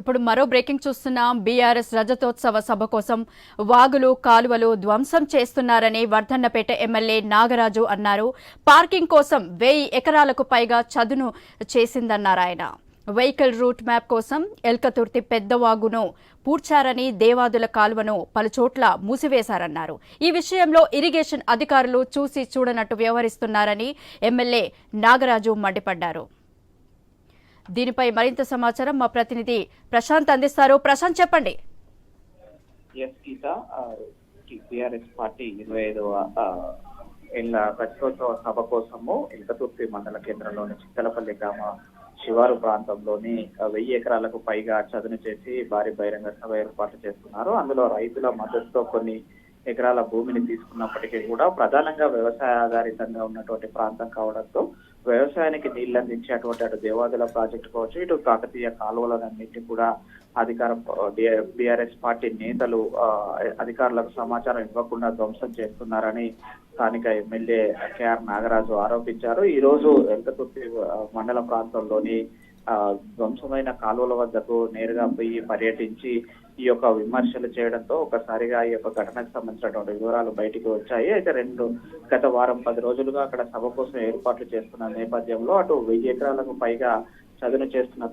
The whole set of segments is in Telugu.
ఇప్పుడు మరో బ్రేకింగ్ చూస్తున్నాం. బీఆర్ఎస్ రజతోత్సవ సభ కోసం వాగులు కాలువలు ధ్వంసం చేస్తున్నారని వర్ధన్నపేట ఎమ్మెల్యే నాగరాజు అన్నారు. పార్కింగ్ కోసం వెయ్యి ఎకరాలకు పైగా చదును చేసిందన్నారు ఆయన. వెహికల్ రూట్ మ్యాప్ కోసం ఎల్కతుర్తి పెద్ద వాగును పూడ్చారని దేవాదుల కాలువను పలుచోట్ల మూసివేశారన్నారు. ఈ విషయంలో ఇరిగేషన్ అధికారులు చూసి చూడనట్టు వ్యవహరిస్తున్నారని ఎమ్మెల్యే నాగరాజు మండిపడ్డారు. దీనిపై మరింత సమాచారం మా ప్రతినిధి ప్రశాంత్ అందిస్తారు. ప్రశాంత్ చెప్పండి. ఎస్ uh, టిఆర్ఎస్ పార్టీ ఇరవై ఐదవ uh, ఏళ్ళ రజతోత్సవ సభ కోసము ఇల్కతుర్తి మండల కేంద్రంలోని చిత్తలపల్లి గ్రామ శివారు ప్రాంతంలోని uh, వెయ్యి ఎకరాలకు పైగా చదును చేసి భారీ బహిరంగ సభ ఏర్పాటు చేస్తున్నారు. అందులో రైతుల మద్దతుతో కొన్ని ఎకరాల భూమిని తీసుకున్నప్పటికీ కూడా ప్రధానంగా వ్యవసాయ ఆధారితంగా ఉన్నటువంటి ప్రాంతం కావడంతో వ్యవసాయానికి నీళ్ళు అందించేటువంటి అటు దేవాదుల ప్రాజెక్టు కావచ్చు ఇటు కాకతీయ కాలువలన్నింటినీ కూడా అధికార బీఆర్ఎస్ పార్టీ నేతలు అధికారులకు సమాచారం ఇవ్వకుండా ధ్వంసం చేస్తున్నారని స్థానిక ఎమ్మెల్యే కేఆర్ నాగరాజు ఆరోపించారు. ఈ రోజు ఎల్కతుర్తి మండల ప్రాంతంలోని ధ్వంసమైన కాలువల వద్దకు నేరుగా పోయి పర్యటించి ఈ యొక్క విమర్శలు చేయడంతో ఒకసారిగా ఈ యొక్క ఘటనకు సంబంధించినటువంటి వివరాలు బయటికి వచ్చాయి. అయితే రెండు గత వారం పది రోజులుగా అక్కడ సభ కోసం ఏర్పాట్లు చేస్తున్న నేపథ్యంలో అటు వెయ్యి ఎకరాలకు పైగా చదును చేస్తున్న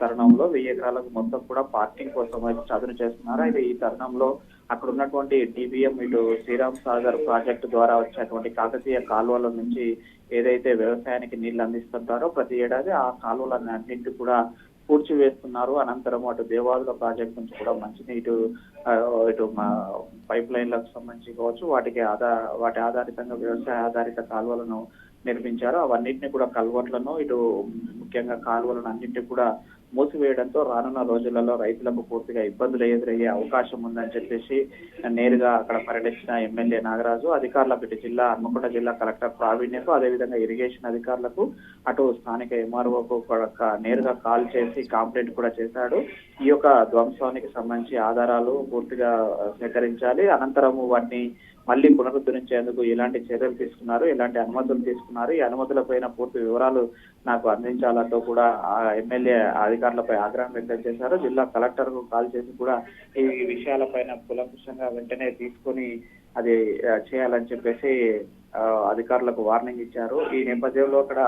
తరుణంలో వెయ్యి ఎకరాలకు మొత్తం కూడా పార్కింగ్ కోసం అయితే చదును చేస్తున్నారు. అయితే ఈ తరుణంలో అక్కడ ఉన్నటువంటి డిబిఎం ఇటు శ్రీరామ్ సాగర్ ప్రాజెక్టు ద్వారా వచ్చేటువంటి కాకతీయ కాలువల నుంచి ఏదైతే వ్యవసాయానికి నీళ్ళు అందిస్తుంటారో ప్రతి ఏడాది ఆ కాలువలను అన్నింటి కూడా పూడ్చివేస్తున్నారు. అనంతరం అటు దేవాదుల ప్రాజెక్ట్ నుంచి కూడా మంచినీటి ఇటు మా పైప్ లైన్లకు సంబంధించి కావచ్చు వాటికి ఆధార వాటి ఆధారితంగా వ్యవసాయ ఆధారిత కాలువలను నిర్మించారు. అవన్నిటిని కూడా కల్వర్లను ఇటు ముఖ్యంగా కాలువలను అన్నింటినీ కూడా మూసివేయడంతో రానున్న రోజులలో రైతులకు పూర్తిగా ఇబ్బందులు ఎదురయ్యే అవకాశం ఉందని చెప్పేసి నేరుగా అక్కడ పర్యటించిన ఎమ్మెల్యే నాగరాజు అధికారులకు ఇటు జిల్లా హన్మకొండ జిల్లా కలెక్టర్ ప్రావీణ్యకు అదేవిధంగా ఇరిగేషన్ అధికారులకు అటు స్థానిక ఎంఆర్ఓకు నేరుగా కాల్ చేసి కంప్లైంట్ కూడా చేశాడు. ఈ యొక్క ధ్వంసానికి సంబంధించి ఆధారాలు పూర్తిగా సేకరించాలి. అనంతరము వాటిని మళ్ళీ పునరుద్ధరించేందుకు ఎలాంటి చర్యలు తీసుకున్నారు ఎలాంటి అనుమతులు తీసుకున్నారు ఈ అనుమతులపైన పూర్తి వివరాలు నాకు అందించాలంటూ కూడా ఆ ఎమ్మెల్యే అధికారులపై ఆగ్రహం వ్యక్తం చేశారు. జిల్లా కలెక్టర్కు కాల్ చేసి కూడా ఈ విషయాలపైన కులంకుశంగా వెంటనే తీసుకొని అది చేయాలని చెప్పేసి అధికారులకు వార్నింగ్ ఇచ్చారు. ఈ నేపథ్యంలో అక్కడ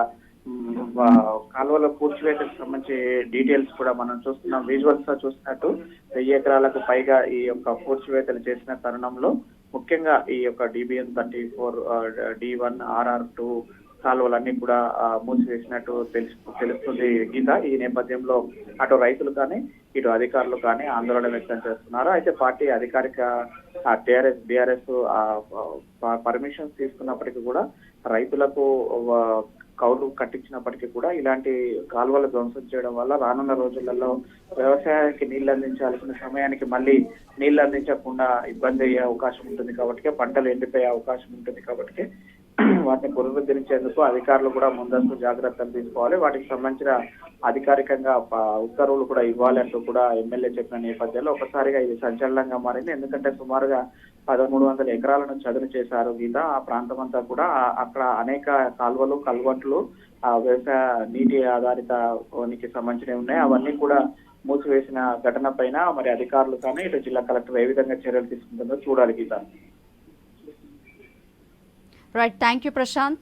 మ్, ఆ, కాలువల పూడ్చివేతకు సంబంధించి డీటెయిల్స్ కూడా మనం చూస్తున్నాం. విజువల్స్లో చూసినట్టు వెయ్యి ఎకరాలకు పైగా ఈ యొక్క పూడ్చివేతలు చేసిన తరుణంలో ముఖ్యంగా ఈ యొక్క DBN thirty four D one RR two కాలువలన్నీ కూడా మూసివేసినట్టు తెలుసు తెలుస్తుంది గీత. ఈ నేపథ్యంలో అటు రైతులు కానీ ఇటు అధికారులు కానీ ఆందోళన వ్యక్తం చేస్తున్నారు. అయితే పార్టీ అధికారిక టిఆర్ఎస్ బీఆర్ఎస్ పర్మిషన్స్ తీసుకున్నప్పటికీ కూడా రైతులకు కౌలు కట్టించినప్పటికీ కూడా ఇలాంటి కాలువలు ధ్వంసం చేయడం వల్ల రానున్న రోజులలో వ్యవసాయానికి నీళ్ళు అందించాల్సిన సమయానికి మళ్ళీ నీళ్ళు అందించకుండా ఇబ్బంది అయ్యే అవకాశం ఉంటుంది. కాబట్టి పంటలు ఎండిపోయే అవకాశం ఉంటుంది. కాబట్టి వాటిని పునరుద్ధరించేందుకు అధికారులు కూడా ముందస్తు జాగ్రత్తలు తీసుకోవాలి. వాటికి సంబంధించిన అధికారికంగా ఉత్తర్వులు కూడా ఇవ్వాలి అంటూ కూడా ఎమ్మెల్యే చెప్పిన నేపథ్యంలో ఒకసారిగా ఇది సంచలనంగా మారింది. ఎందుకంటే సుమారుగా పదమూడు వందల ఎకరాలను చదును చేశారు గీత. ఆ ప్రాంతం అంతా కూడా అక్కడ అనేక కాలువలు కల్వట్లు ఆ వ్యవసాయ నీటి ఆధారితనికి సంబంధించినవి ఉన్నాయి. అవన్నీ కూడా మూసివేసిన ఘటన పైన మరి అధికారులు కానీ ఇటు జిల్లా కలెక్టర్ ఏ విధంగా చర్యలు తీసుకుంటుందో చూడాలి Geetha. Right thank you Prashanth